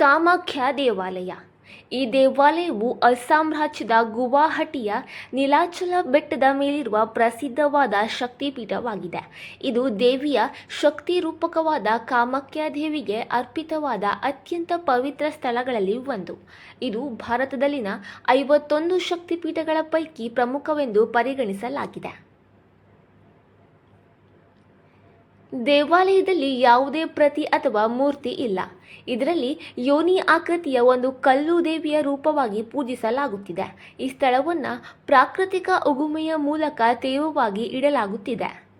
ಕಾಮಾಖ್ಯ ದೇವಾಲಯ. ಈ ದೇವಾಲಯವು ಅಸ್ಸಾಂ ರಾಜ್ಯದ ಗುವಾಹಟಿಯ ನೀಲಾಚಲ ಬೆಟ್ಟದ ಮೇಲಿರುವ ಪ್ರಸಿದ್ಧವಾದ ಶಕ್ತಿಪೀಠವಾಗಿದೆ. ಇದು ದೇವಿಯ ಶಕ್ತಿ ರೂಪಕವಾದ ಕಾಮಾಖ್ಯ ದೇವಿಗೆ ಅರ್ಪಿತವಾದ ಅತ್ಯಂತ ಪವಿತ್ರ ಸ್ಥಳಗಳಲ್ಲಿ ಒಂದು. ಇದು ಭಾರತದಲ್ಲಿನ ಐವತ್ತೊಂದು ಶಕ್ತಿಪೀಠಗಳ ಪೈಕಿ ಪ್ರಮುಖವೆಂದು ಪರಿಗಣಿಸಲಾಗಿದೆ. ದೇವಾಲಯದಲ್ಲಿ ಯಾವುದೇ ಪ್ರತಿ ಅಥವಾ ಮೂರ್ತಿ ಇಲ್ಲ. ಇದರಲ್ಲಿ ಯೋನಿ ಆಕೃತಿಯ ಒಂದು ಕಲ್ಲು ದೇವಿಯ ರೂಪವಾಗಿ ಪೂಜಿಸಲಾಗುತ್ತಿದೆ. ಈ ಸ್ಥಳವನ್ನು ಪ್ರಾಕೃತಿಕ ಉಗುಮೆಯ ಮೂಲಕ ತೇವವಾಗಿ ಇಡಲಾಗುತ್ತಿದೆ.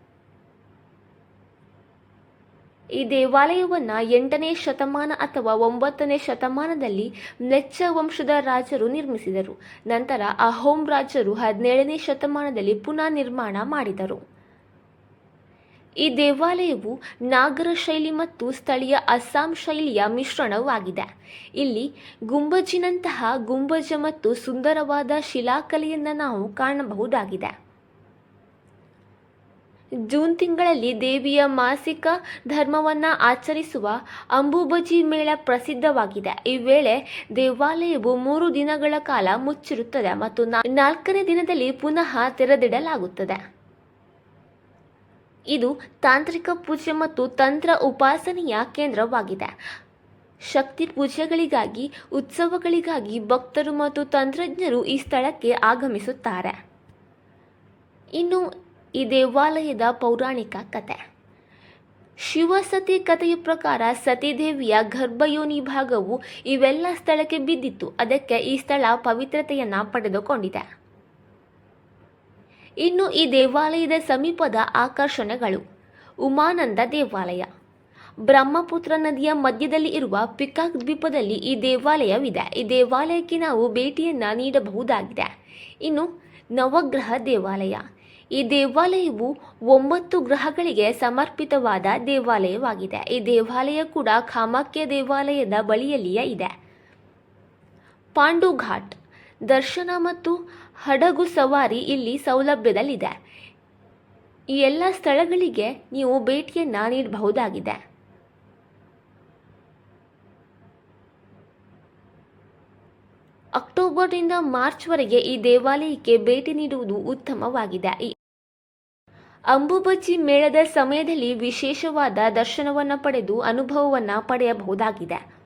ಈ ದೇವಾಲಯವನ್ನು ಎಂಟನೇ ಶತಮಾನ ಅಥವಾ ಒಂಬತ್ತನೇ ಶತಮಾನದಲ್ಲಿ ಮ್ಲೆಚ್ಚ ವಂಶದ ರಾಜರು ನಿರ್ಮಿಸಿದರು. ನಂತರ ಅಹೋಮ್ ರಾಜರು ಹದಿನೇಳನೇ ಶತಮಾನದಲ್ಲಿ ಪುನಃ ನಿರ್ಮಾಣ ಮಾಡಿದರು. ಈ ದೇವಾಲಯವು ನಾಗರ ಶೈಲಿ ಮತ್ತು ಸ್ಥಳೀಯ ಅಸ್ಸಾಂ ಶೈಲಿಯ ಮಿಶ್ರಣವಾಗಿದೆ. ಇಲ್ಲಿ ಗುಂಬಜಿನಂತಹ ಗುಂಬಜ ಮತ್ತು ಸುಂದರವಾದ ಶಿಲಾಕಲೆಯನ್ನು ನಾವು ಕಾಣಬಹುದಾಗಿದೆ. ಜೂನ್ ತಿಂಗಳಲ್ಲಿ ದೇವಿಯ ಮಾಸಿಕ ಧರ್ಮವನ್ನು ಆಚರಿಸುವ ಅಂಬುಬಜಿ ಮೇಳ ಪ್ರಸಿದ್ಧವಾಗಿದೆ. ಈ ವೇಳೆ ದೇವಾಲಯವು ಮೂರು ದಿನಗಳ ಕಾಲ ಮುಚ್ಚಿರುತ್ತದೆ ಮತ್ತು ನಾಲ್ಕನೇ ದಿನದಲ್ಲಿ ಪುನಃ ತೆರೆದಿಡಲಾಗುತ್ತದೆ. ಇದು ತಾಂತ್ರಿಕ ಪೂಜೆ ಮತ್ತು ತಂತ್ರ ಉಪಾಸನೆಯ ಕೇಂದ್ರವಾಗಿದೆ. ಶಕ್ತಿ ಪೂಜೆಗಳಿಗಾಗಿ ಉತ್ಸವಗಳಿಗಾಗಿ ಭಕ್ತರು ಮತ್ತು ತಂತ್ರಜ್ಞರು ಈ ಸ್ಥಳಕ್ಕೆ ಆಗಮಿಸುತ್ತಾರೆ. ಇನ್ನು ಈ ದೇವಾಲಯದ ಪೌರಾಣಿಕ ಕತೆ. ಶಿವಸತಿ ಕಥೆಯ ಪ್ರಕಾರ ಸತೀದೇವಿಯ ಗರ್ಭಯೋನಿ ಭಾಗವು ಇವೆಲ್ಲ ಸ್ಥಳಕ್ಕೆ ಬಿದ್ದಿತ್ತು. ಅದಕ್ಕೆ ಈ ಸ್ಥಳ ಪವಿತ್ರತೆಯನ್ನು ಪಡೆದುಕೊಂಡಿದೆ. ಇನ್ನು ಈ ದೇವಾಲಯದ ಸಮೀಪದ ಆಕರ್ಷಣೆಗಳು ಉಮಾನಂದ ದೇವಾಲಯ. ಬ್ರಹ್ಮಪುತ್ರ ನದಿಯ ಮಧ್ಯದಲ್ಲಿ ಇರುವ ಪಿಕಾಕ್ ದ್ವೀಪದಲ್ಲಿ ಈ ದೇವಾಲಯವಿದೆ. ಈ ದೇವಾಲಯಕ್ಕೆ ನಾವು ಭೇಟಿಯನ್ನು ನೀಡಬಹುದಾಗಿದೆ. ಇನ್ನು ನವಗ್ರಹ ದೇವಾಲಯ. ಈ ದೇವಾಲಯವು ಒಂಬತ್ತು ಗ್ರಹಗಳಿಗೆ ಸಮರ್ಪಿತವಾದ ದೇವಾಲಯವಾಗಿದೆ. ಈ ದೇವಾಲಯ ಕೂಡ ಕಾಮಾಖ್ಯ ದೇವಾಲಯದ ಬಳಿಯಲ್ಲಿಯೇ ಇದೆ. ಪಾಂಡು ಘಾಟ್ ದರ್ಶನ ಮತ್ತು ಹಡಗು ಸವಾರಿ ಇಲ್ಲಿ ಸೌಲಭ್ಯದಲ್ಲಿದೆ. ಈ ಎಲ್ಲ ಸ್ಥಳಗಳಿಗೆ ನೀವು ಭೇಟಿಯನ್ನು ನೀಡಬಹುದಾಗಿದೆ. ಅಕ್ಟೋಬರ್ನಿಂದ ಮಾರ್ಚ್ವರೆಗೆ ಈ ದೇವಾಲಯಕ್ಕೆ ಭೇಟಿ ನೀಡುವುದು ಉತ್ತಮವಾಗಿದೆ. ಅಂಬುಬಚ್ಚಿ ಮೇಳದ ಸಮಯದಲ್ಲಿ ವಿಶೇಷವಾದ ದರ್ಶನವನ್ನು ಪಡೆದು ಅನುಭವವನ್ನು ಪಡೆಯಬಹುದಾಗಿದೆ.